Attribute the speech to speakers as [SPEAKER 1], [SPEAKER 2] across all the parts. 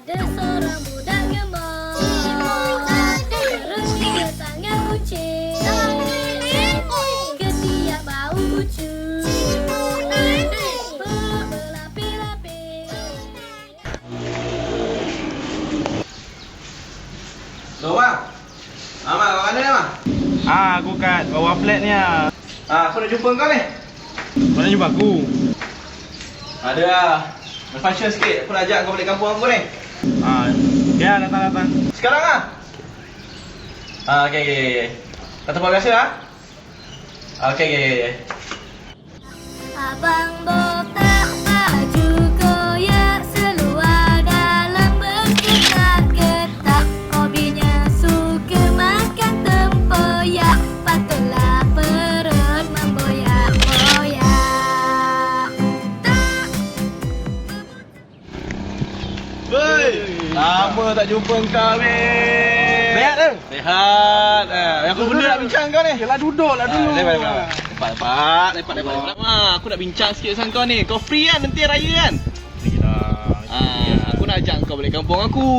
[SPEAKER 1] Ada seorang budak gemar Terus dia tangan kucing Ketiak bau kucing Perut berlapis-lapis
[SPEAKER 2] So, Mak. Mak, kat mana ni, Mak?
[SPEAKER 3] Ah, aku kat bawah flat ni ah.
[SPEAKER 2] Ah, aku nak jumpa kau ni.
[SPEAKER 3] Mana jumpa aku?
[SPEAKER 2] Ada lah. Berfunction sikit. Aku nak ajak kau balik kampung aku ni.
[SPEAKER 3] Ah, ya datang datang.
[SPEAKER 2] Sekarang ah. Ah, okey okey okey. Kat tempat biasa ah. Ah, okey okey okey.
[SPEAKER 1] Abang botak
[SPEAKER 2] Lama tak jumpa kau ni.
[SPEAKER 3] Sehat ke?
[SPEAKER 2] Sehat. Eh, aku benda nak bincang kau ni.
[SPEAKER 3] Yalah duduk lah dulu.
[SPEAKER 2] Ah, lepas. Lepas, lepas, lepas, lepas, lepas. Ah, aku nak bincang sikit dengan kau ni. Kau free kan nanti raya kan? Ah, aku nak ajak kau balik kampung aku.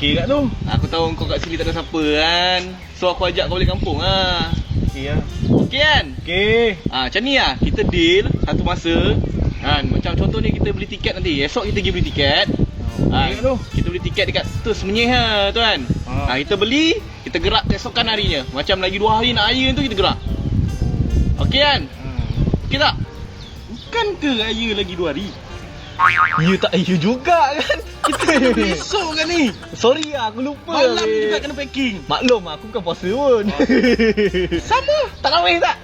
[SPEAKER 3] Okey kat tu.
[SPEAKER 2] Aku tahu kau kat sini tak ada siapa kan. So aku ajak kau balik kampung ah.
[SPEAKER 3] Okey ya.
[SPEAKER 2] Okey kan?
[SPEAKER 3] Okey.
[SPEAKER 2] Ah, macam ni lah. Kita deal satu masa. Kan, macam contoh ni kita beli tiket nanti. Esok kita pergi beli tiket.
[SPEAKER 3] Tu.
[SPEAKER 2] kita beli tiket dekat tu semenyih ha, tu kan.
[SPEAKER 3] Ah.
[SPEAKER 2] Ah. kita beli, kita gerak keesokan harinya. Macam lagi dua hari nak raya tu kita gerak. Okey kan?
[SPEAKER 3] Hmm.
[SPEAKER 2] Okey tak?
[SPEAKER 3] Bukan ke raya lagi 2 hari?
[SPEAKER 2] Ya tak ya juga kan.
[SPEAKER 3] Kita besok kan ni.
[SPEAKER 2] Sorry lah, aku lupa.
[SPEAKER 3] Malam
[SPEAKER 2] weh.
[SPEAKER 3] juga kena packing.
[SPEAKER 2] Maklum aku bukan puasa pun.
[SPEAKER 3] Sama.
[SPEAKER 2] tak kahwin tak?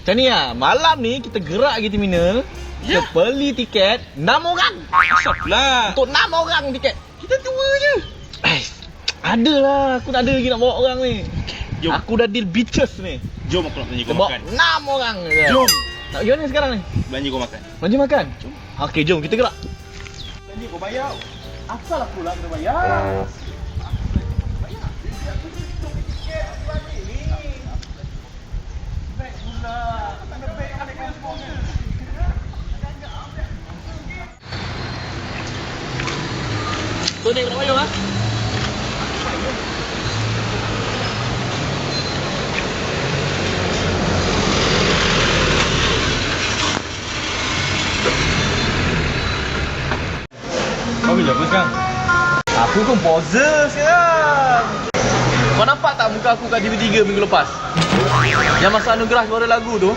[SPEAKER 2] Macam ni lah, malam ni kita gerak pergi terminal. Kita
[SPEAKER 3] Ya.
[SPEAKER 2] beli tiket 6 orang.
[SPEAKER 3] Asaplah.
[SPEAKER 2] Untuk 6 orang tiket.
[SPEAKER 3] Kita tua je.
[SPEAKER 2] Ais, ada lah. Aku tak ada lagi nak bawa orang ni.
[SPEAKER 3] Jom.
[SPEAKER 2] Aku dah deal beaches ni.
[SPEAKER 3] Jom aku nak belanja kau
[SPEAKER 2] bawa
[SPEAKER 3] makan.
[SPEAKER 2] 6 orang. je.
[SPEAKER 3] Jom.
[SPEAKER 2] Nak pergi mana sekarang ni?
[SPEAKER 3] Belanja kau makan.
[SPEAKER 2] Maju makan?
[SPEAKER 3] Jom.
[SPEAKER 2] Okey, jom kita gerak.
[SPEAKER 3] Belanja kau bayar. Asal aku lah kena bayar.
[SPEAKER 2] Tu ni nak payung ah.
[SPEAKER 3] Kau bila apa sekarang?
[SPEAKER 2] Aku komposer sekarang. Kau nampak tak muka aku kat TV3 minggu lepas? Yang masa anugerah juara lagu tu.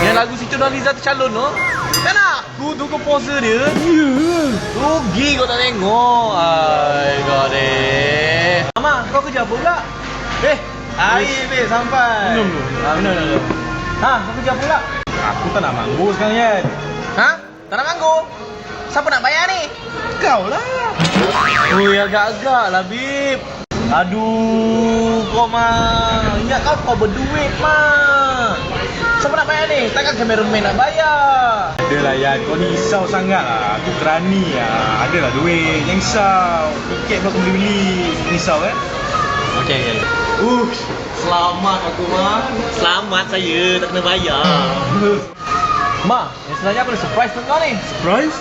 [SPEAKER 2] Yang lagu Situ Nurhaliza tercalon tu. Kan aku tu komposer dia.
[SPEAKER 3] Ya.
[SPEAKER 2] Rugi kau tak tengok. Ai god eh. Mama, kau kerja apa pula? Eh, air be sampai.
[SPEAKER 3] Minum dulu.
[SPEAKER 2] Ha, minum dulu. Ha, kau kerja apa pula?
[SPEAKER 3] Aku tak nak manggur sekarang kan.
[SPEAKER 2] Ha? Tak nak manggung? Siapa nak bayar ni?
[SPEAKER 3] Kau lah.
[SPEAKER 2] Ui, agak-agak lah, Bib. Aduh, kau mah. Ingat kau kau berduit mah. Siapa nak bayar ni? Takkan kameraman nak bayar.
[SPEAKER 3] Adalah Yan, kau ni risau sangat lah. Aku berani lah. Adalah duit. Jangan risau. Tiket kau boleh beli. Risau kan?
[SPEAKER 2] Okey, okey. Uh, selamat aku mah. Selamat saya tak kena bayar. Ma, yang sebenarnya aku ada surprise untuk kau ni.
[SPEAKER 3] Surprise?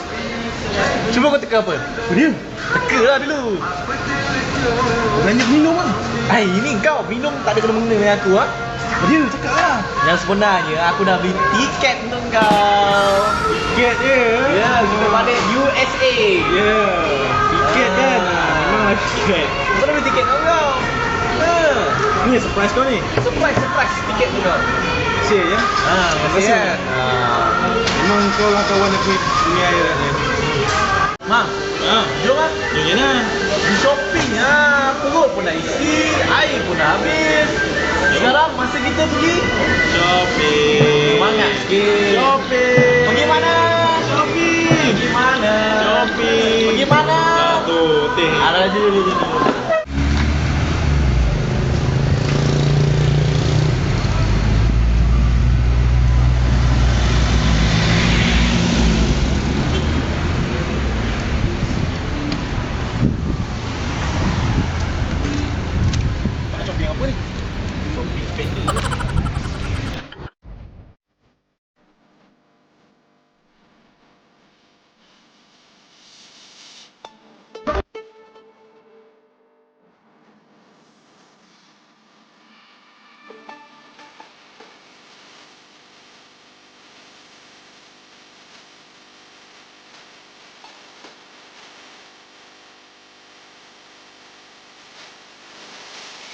[SPEAKER 2] Cuba kau teka apa?
[SPEAKER 3] Apa dia?
[SPEAKER 2] Teka lah dulu.
[SPEAKER 3] Belanja minum lah.
[SPEAKER 2] Hai, ini kau minum tak ada kena-mengena dengan aku ah.
[SPEAKER 3] Apa dia? Cakap lah.
[SPEAKER 2] Yang sebenarnya aku dah beli tiket untuk kau.
[SPEAKER 3] Tiket dia.
[SPEAKER 2] Ya, kita balik USA.
[SPEAKER 3] Ya. Tiket kan? Ah, Memanglah tiket.
[SPEAKER 2] Kau dah beli tiket untuk kau. Ha.
[SPEAKER 3] Ni surprise kau ni.
[SPEAKER 2] Surprise, surprise tiket untuk kau.
[SPEAKER 3] Kasih ya.
[SPEAKER 2] Ha,
[SPEAKER 3] Terima
[SPEAKER 2] kasih kan. Ha.
[SPEAKER 3] Memang kau lah kawan aku dunia air kan.
[SPEAKER 2] Ma,
[SPEAKER 3] Ha.
[SPEAKER 2] jom ah.
[SPEAKER 3] Jom je lah.
[SPEAKER 2] Shopping ah. Perut pun dah isi, air pun dah habis. Sekarang masa kita pergi
[SPEAKER 3] Shopping.
[SPEAKER 2] semangat sikit.
[SPEAKER 3] Shopping.
[SPEAKER 2] Pergi mana?
[SPEAKER 3] Shopping.
[SPEAKER 2] Pergi mana?
[SPEAKER 3] Shopping.
[SPEAKER 2] Pergi mana?
[SPEAKER 3] Satu, teh.
[SPEAKER 2] Ada dulu dulu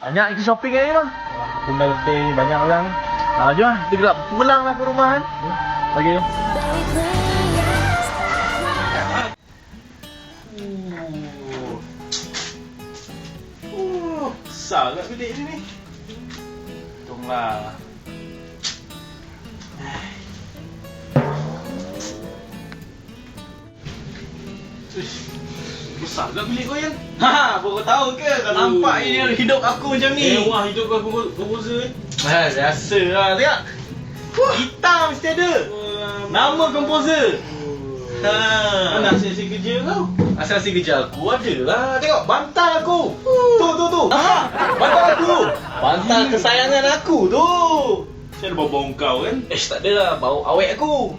[SPEAKER 2] Banyak kita shopping ni bang.
[SPEAKER 3] Aku dah banyak orang.
[SPEAKER 2] Ha, jom lah. Kita gelap pulang lah ke rumah kan. Jom.
[SPEAKER 3] Oh, besar kat bilik ni ni. Untunglah. Besar kat bilik kau yang?
[SPEAKER 2] Ha, baru tahu ke kau nampak ini hidup aku macam ni.
[SPEAKER 3] Eh, wah hidup kau komposer ni.
[SPEAKER 2] Ha, biasa lah tengok. Hitam mesti ada. Nama komposer. Ha.
[SPEAKER 3] Mana hasil-hasil kerja kau?
[SPEAKER 2] Asal si kerja aku ada lah. Tengok bantal aku. Tu tu tu. Ha, bantal aku. Bantal kesayangan aku tu.
[SPEAKER 3] Saya ada bau-bau kau kan?
[SPEAKER 2] Eh, tak ada lah. Bau awet aku.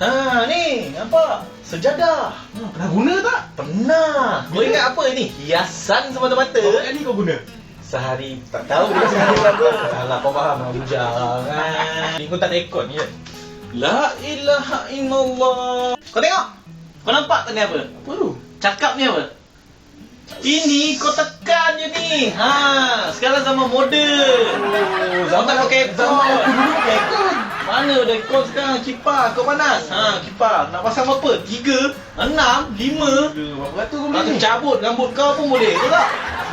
[SPEAKER 2] Ha, ni. Nampak? Sejadah.
[SPEAKER 3] Ha, pernah guna tak?
[SPEAKER 2] Pernah. Kau ingat apa ni? Hiasan semata-mata.
[SPEAKER 3] Berapa kali kau guna?
[SPEAKER 2] Sehari tak tahu dia sehari berapa. Alah kau faham lah bujang kan. Ni kau tak ada aircon ni. La ilaha illallah. Kau tengok. Kau nampak tak ni apa?
[SPEAKER 3] Apa tu?
[SPEAKER 2] Cakap ni apa? Ini kau tekan je ni. Ha, sekarang zaman moden. Oh, zaman pakai aircon.
[SPEAKER 3] Zaman aku dulu pakai aircon.
[SPEAKER 2] Mana ada aircon sekarang? Kipas kau panas. Ha, kipas. Nak pasang berapa? Tiga, enam, lima.
[SPEAKER 3] Berapa ratus kau
[SPEAKER 2] Nak
[SPEAKER 3] beli ni?
[SPEAKER 2] cabut rambut kau pun boleh, betul tak?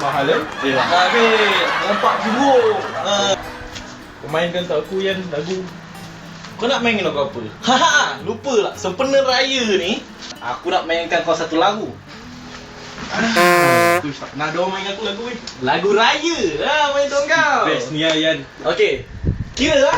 [SPEAKER 3] Mahal kan?
[SPEAKER 2] Eh, habis. Nampak buruk. Ha.
[SPEAKER 3] Kau mainkan tak aku yang lagu
[SPEAKER 2] Kau nak main lagu apa? Haha, lupa lah. Sempena raya ni, aku nak mainkan kau satu lagu.
[SPEAKER 3] Ah, ada orang main aku lagu ni
[SPEAKER 2] Lagu raya lah main tu kau.
[SPEAKER 3] Best ni Ayan
[SPEAKER 2] Okey. Kira lah.